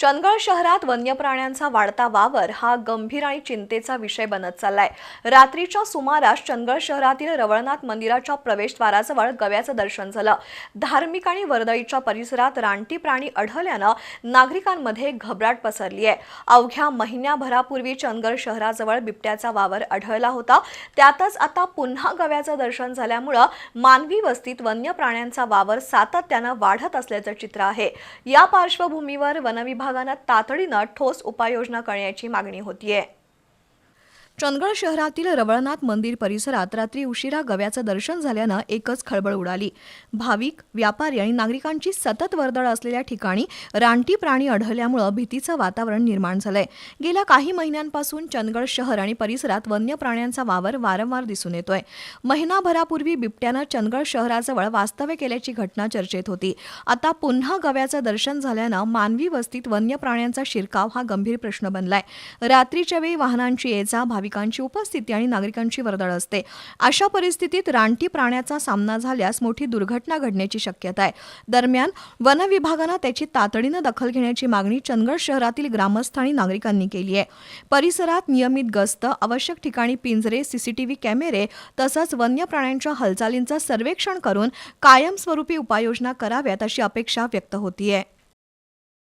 चंदगड शहरात वन्य प्राण्यांचा वाढता वावर हा गंभीर आणि चिंतेचा विषय बनत चाललाय. रात्रीच्या सुमारास चंदगड शहरातील रवळनाथ मंदिराच्या प्रवेशद्वाराजवळ गव्याचं दर्शन झालं. धार्मिक आणि वर्दळीच्या परिसरात रानटी प्राणी आढळल्यानं नागरिकांमध्ये घबराट पसरली आहे. अवघ्या महिन्याभरापूर्वी चंदगड शहराजवळ बिबट्याचा वावर आढळला होता. त्यातच आता पुन्हा गव्याचं दर्शन झाल्यामुळं मानवी वस्तीत वन्य प्राण्यांचा वावर सातत्यानं वाढत असल्याचं चित्र आहे. या पार्श्वभूमीवर वनविभाग विभागानं तातडीनं ठोस उपाययोजना करण्याची मागणी होतीये. चंदगड शहरातील रवळनाथ मंदिर परिसरात रात्री उशिरा गव्याचं दर्शन झाल्यानं एकच खळबळ उडाली. भाविक व्यापारी आणि नागरिकांची सतत वर्दळ असलेल्या ठिकाणी रानटी प्राणी आढळल्यामुळं भीतीचं वातावरण निर्माण झालंय. गेल्या काही महिन्यांपासून चंदगड शहर आणि परिसरात वन्य प्राण्यांचा वावर वारंवार दिसून येतोय. महिनाभरापूर्वी बिबट्यानं चंदगड शहराजवळ वास्तव्य केल्याची घटना चर्चेत होती. आता पुन्हा गव्याचं दर्शन झाल्यानं मानवी वस्तीत वन्य प्राण्यांचा शिरकाव हा गंभीर प्रश्न बनलाय. रात्रीच्या वेळी वाहनांची ये जा भाविकांची उपस्थिती आणि नागरिकांची वर्दळ असते. अशा परिस्थितीत रानटी प्राण्याचा सामना झाल्यास मोठी दुर्घटना घडण्याची शक्यता आहे. दरम्यान वन विभागानं त्याची तातडीनं दखल घेण्याची मागणी चंदगड शहरातील ग्रामस्थ आणि नागरिकांनी केली आहे. परिसरात नियमित गस्त आवश्यक ठिकाणी पिंजरे सीसीटीव्ही कॅमेरे तसंच वन्य प्राण्यांच्या हालचालींचं सर्वेक्षण करून कायमस्वरूपी उपाययोजना कराव्यात अशी अपेक्षा व्यक्त होतीये.